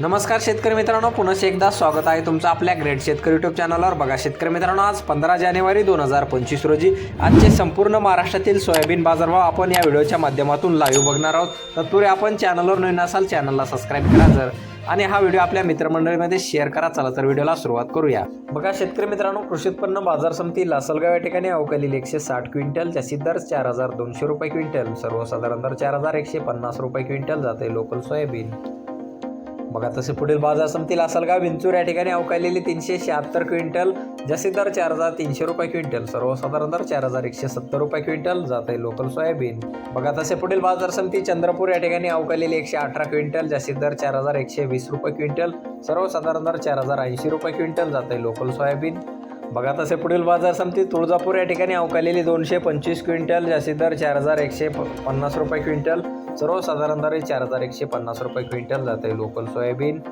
नमस्कार शेतकरी मित्रांनो पुन्हा एकदा स्वागत आहे तुमचं आपल्या ग्रेट शेतकरी युट्यूब चॅनलवर बघा शेतकरी मित्रांनो आज पंधरा जानेवारी दोन हजार पंचवीस रोजी आजचे संपूर्ण महाराष्ट्रातील सोयाबीन बाजारभाव आपण या व्हिडिओच्या माध्यमातून लाईव्ह बघणार आहोत. तत्पूर्वी आपण चॅनलवर नवीन असाल चॅनलला सबस्क्राईब करा जर. आणि हा व्हिडिओ आपल्या मित्रमंडळीमध्ये शेअर करा. चला तर व्हिडिओला सुरुवात करूया. बघा शेतकरी मित्रांनो कृषी उत्पन्न बाजार समिती लासलगाव या ठिकाणी अवकालील एकशे साठ क्विंटल जास्तीत दर चार हजार दोनशे रुपये क्विंटल सर्वसाधारण दर चार हजार एकशे पन्नास रुपये क्विंटल जाते लोकल सोयाबीन बघा तसे पुढील बाजार समिती का? विंचूर या ठिकाणी अवकालेली तीनशे शहात्तर क्विंटल जसे दर चार हजार तीनशे रुपये क्विंटल सर्वसाधारण दर चार हजार एकशे सत्तर रुपये क्विंटल जाते लोकल सोयाबीन. बघा तसे पुढील बाजार समिती चंद्रपूर या ठिकाणी अवकालेली एकशे अठरा क्विंटल जसे दर चार हजार एकशे वीस रुपये क्विंटल सर्वसाधारण दर चार हजार ऐंशी रुपये क्विंटल जाते लोकल सोयाबीन. बघा तसे पुढील बाजार समिती तुळजापूर या ठिकाणी अवकालेली दोनशे पंचवीस क्विंटल जास्तीत दर चार हजार एकशे प- पन्नास रुपये क्विंटल सर्वसाधारणतः चार हजार एकशे पन्नास रुपये क्विंटल जाते लोकल सोयाबीन